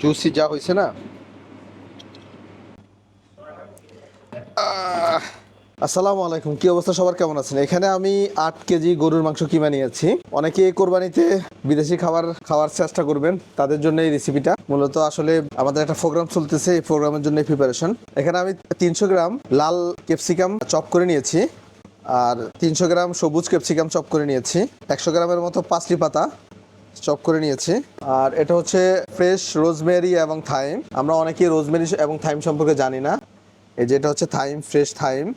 Juicy যা হয়েছে না। আসসালামু আলাইকুম, কি অবস্থা সবার? কেমন আছেন? এখানে আমি আট কেজি গরুর মাংস কিমা নিয়েছি। অনেকে কোরবানিতে বিদেশি খাবার খাওয়ার চেষ্টা করবেন, তাদের জন্য এই রেসিপিটা মূলত আসলে আমাদের একটা প্রোগ্রাম চলতেছে, এই প্রোগ্রামের জন্য প্রিপারেশন এখানে আমি তিনশো গ্রাম লাল ক্যাপসিকাম চপ করে নিয়েছি, আর তিনশো গ্রাম সবুজ ক্যাপসিকাম চপ করে নিয়েছি। একশো গ্রামের মতো পাঁচটি পাতা চপ করে নিয়েছি। আর এটা হচ্ছে ফ্রেশ রোজমেরি এবং থাইম। আমরা অনেকেই রোজমেরি এবং থাইম সম্পর্কে জানি না। এই যে এটা হচ্ছে থাইম, ফ্রেশ থাইম।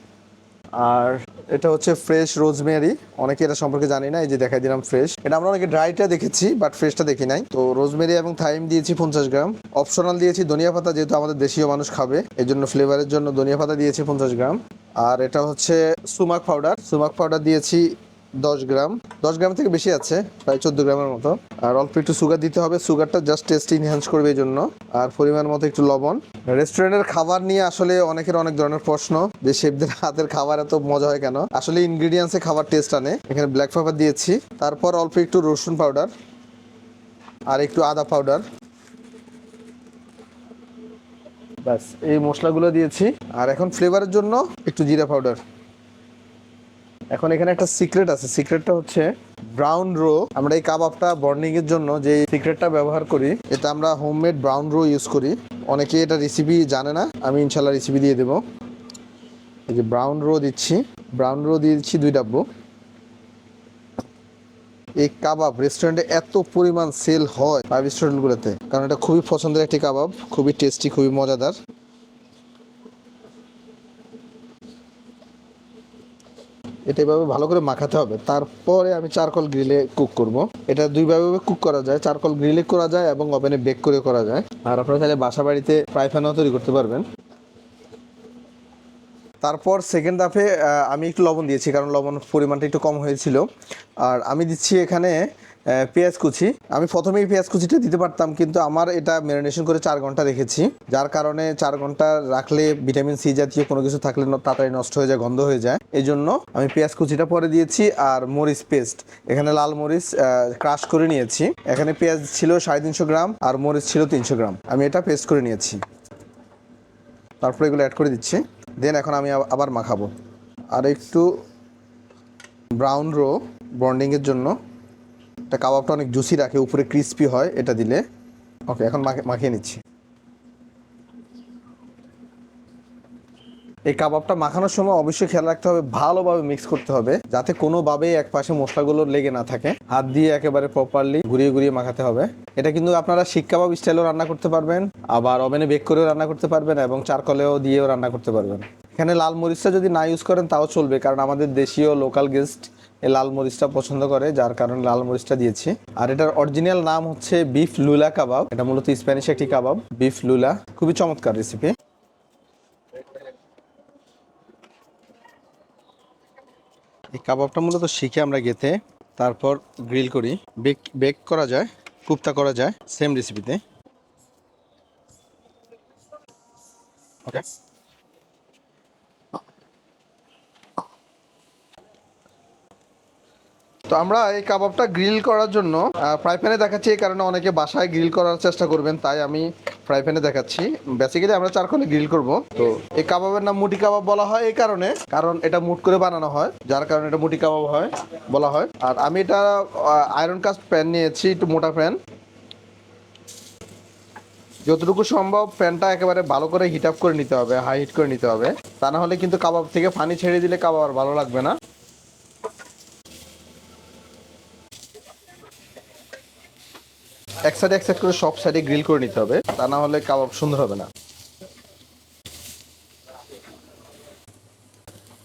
আর এটা হচ্ছে ফ্রেশ রোজমেরি। অনেকে এটা সম্পর্কে জানি না, এই যে দেখাই দিলাম ফ্রেশ। এটা আমরা অনেকে ড্রাইটা দেখেছি, বাট ফ্রেশটা দেখি নাই। তো রোজমেরি এবং থাইম দিয়েছি পঞ্চাশ গ্রাম। অপশনাল দিয়েছি ধনিয়া পাতা, যেহেতু আমাদের দেশীয় মানুষ খাবে, এই জন্য ফ্লেভারের জন্য ধনিয়া পাতা দিয়েছি পঞ্চাশ গ্রাম। আর এটা হচ্ছে সুমাক পাউডার। সুমাক পাউডার দিয়েছি দশ গ্রাম। দশ গ্রাম থেকে বেশি আছে, প্রায় চোদ্দ গ্রামের মতো। আর অল্প একটু সুগার দিতে হবে। সুগারটা জাস্ট টেস্ট ইনহ্যান্স করবে এই জন্য। আর পরিমাণ মতো একটু লবণ। রেস্টুরেন্টের খাবার নিয়ে আসলে অনেকের অনেক ধরনের প্রশ্ন যে শেফদের হাতের খাবার এত মজা হয় কেন? আসলে ইনগ্রিডিয়েন্টসে খাবার টেস্ট আনে। এখানে ব্ল্যাক পেপার দিয়েছি। তারপর অল্প একটু রসুন পাউডার আর একটু আদা পাউডার ব্যাস, এই মশলাগুলো দিয়েছি। আর এখন ফ্লেভারের জন্য একটু জিরা পাউডার এখন এখানে একটা সিক্রেট আছে। সিক্রেটটা হচ্ছে ব্রাউন রো আমরা এই কাবাবটা বর্নিং এর জন্য যে সিক্রেটটা ব্যবহার করি, এটা আমরা হোমমেড ব্রাউন রো ইউজ করি। অনেকে এটা রেসিপি জানে না, আমি ইনশাল্লাহ রেসিপি দিয়ে দেবো। এই যে ব্রাউন রো দিচ্ছি। ব্রাউন রো দিয়ে দিচ্ছি দুই ডাব্বু। এই কাবাব রেস্টুরেন্টে এত পরিমাণ সেল হয় ফাইভ রেস্টুরেন্টগুলোতে কারণ এটা খুবই পছন্দের একটি কাবাব, খুবই টেস্টি খুবই মজাদার। এটা এভাবে ভালো করে মাখাতে হবে। তারপরে আমি চারকল গ্রিলে কুক করব। এটা দুইভাবে কুক করা যায়। চারকল গ্রিলে করা যায় এবং ওভেনে বেক করে করা যায়। আর আপনারা তাহলে বাসা বাড়িতে ফ্রাই প্যানও তৈরি করতে পারবেন। তারপর সেকেন্ড হাফে আমি একটু লবণ দিয়েছি, কারণ লবণ পরিমাণটা একটু কম হয়েছিল। আর আমি দিচ্ছি এখানে পেঁয়াজ কুচি। আমি প্রথমেই পেঁয়াজ কুচিটা দিতে পারতাম, কিন্তু আমার এটা ম্যারিনেশন করে চার ঘণ্টা রেখেছি। যার কারণে চার ঘণ্টা রাখলে ভিটামিন সি জাতীয় কোনো কিছু থাকলে তাড়াতাড়ি নষ্ট হয়ে যায়, গন্ধ হয়ে যায়। এই জন্য আমি পেঁয়াজ কুচিটা পরে দিয়েছি আর মরিচ পেস্ট এখানে লাল মরিচ ক্রাশ করে নিয়েছি। এখানে পেঁয়াজ ছিল সাড়ে তিনশো গ্রাম আর মরিচ ছিল তিনশো গ্রাম। আমি এটা পেস্ট করে নিয়েছি। তারপরে এগুলো অ্যাড করে দিচ্ছি। দেন এখন আমি আবার মাখাবো। আর একটু ব্রাউন রো বন্ডিংয়ের জন্য এটা কাবাবটা অনেক জুসি রাখে, উপরে ক্রিস্পি হয়, এটা দিলে। ওকে এখন মাখে- মাখিয়ে নিচ্ছি। এই কাবাবটা মাখানোর সময় অবশ্যই খেয়াল রাখতে হবে, ভালোভাবে মিক্স করতে হবে, যাতে কোনোভাবেই এক পাশে মশলাগুলো লেগে না থাকে। হাত দিয়ে একেবারে প্রপারলি ঘুরিয়ে ঘুরিয়ে মাখাতে হবে। এটা কিন্তু আপনারা শিক কাবাব স্টাইলেও রান্না করতে পারবেন, আবার ওভেনে বেক করেও রান্না করতে পারবেন এবং চারকলেও দিয়েও রান্না করতে পারবেন। এখানে লাল মরিচটা যদি না ইউজ করেন তাও চলবে, কারণ আমাদের দেশীয় লোকাল গেস্ট এই লাল মরিচটা পছন্দ করে, যার কারণে লাল মরিচটা দিয়েছি। আর এটার অরিজিনাল নাম হচ্ছে বিফ লুলা কাবাব এটা মূলত স্প্যানিশ একটি কাবাব বিফ লুলা খুবই চমৎকার রেসিপি এই কাবাবটা মূলত শিখে আমরা গেতে তারপর গ্রিল করি। বেক বেক করা যায়, কুপ্তা করা যায় সেম রেসিপিতে ওকে তো আমরা এই কাবাবটা গ্রিল করার জন্য ফ্রাই প্যানে দেখাচ্ছি, এই কারণে অনেকে বাসায় গ্রিল করার চেষ্টা করবেন, তাই আমি ফ্রাই প্যানে দেখাচ্ছি। বেসিক্যালি আমরা চারকোলে গ্রিল করব। তো এই কাবাবের নাম মুটি কাবাব বলা হয় এই কারণে, কারণ এটা মুট করে বানানো হয়, যার কারণে এটা মুটি কাবাব হয়, বলা হয়। আর আমি এটা আয়রন কাস্ট প্যান নিয়েছি, একটু মোটা প্যান যতটুকু সম্ভব প্যানটা একেবারে ভালো করে হিট আপ করে নিতে হবে হাই হিট করে নিতে হবে। তা না হলে কিন্তু কাবাব থেকে পানি ছেড়ে দিলে কাবাব আর ভালো লাগবে না। এক সাইডে এক সাইড করে সব সাইডে গ্রিল করে নিতে হবে। তা না হলে কাবাব সুন্দর হবে না।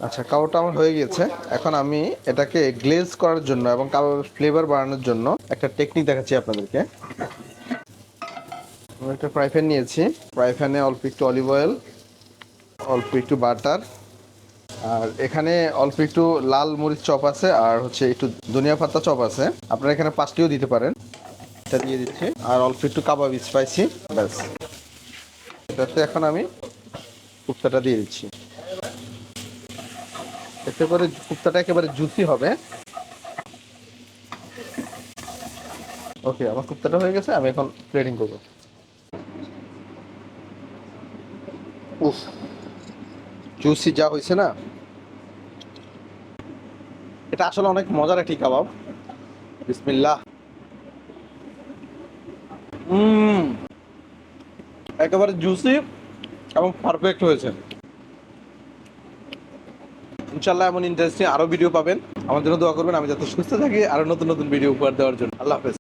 আচ্ছা কাবাবটা আমার হয়ে গিয়েছে। এখন আমি এটাকে গ্লেজ করার জন্য এবং কাবাবের ফ্লেভার বাড়ানোর জন্য একটা টেকনিক দেখাচ্ছি আপনাদেরকে। আমি একটা ফ্রাই প্যান নিয়েছি। ফ্রাই প্যানে অল্প একটু অলিভ অয়েল অল্প একটু বাটার আর এখানে অল্প একটু লাল মরিচ চপ আছে, আর হচ্ছে একটু ধনিয়া পাতা চপ আছে। আপনারা এখানে পাঁচটিও দিতে পারেন। এটা দিয়ে দিচ্ছি। আর অল্প একটু কাবাব স্পাইসি ব্যাস। এটাতে এখন আমি কুপ্তাটা দিয়ে দিচ্ছি। এতে করে কুপ্তাটা একেবারে জুসি হবে। ওকে আমার কুপ্তাটা হয়ে গেছে, আমি এখন প্লেটিং করব। উফ জুসি যা হয়েছে না। এটা আসলে অনেক মজার একটি কাবাব। বিসমিল্লাহ। একেবারে জুসি এবং পারফেক্ট হয়েছে। ইনশাল্লাহ এমন ইন্টারেস্টিং আরও ভিডিও পাবেন। আমার জন্য দোয়া করবেন, আমি যাতে সুস্থ থাকি আরও নতুন নতুন ভিডিও উপহার দেওয়ার জন্য। আল্লাহ হাফেজ।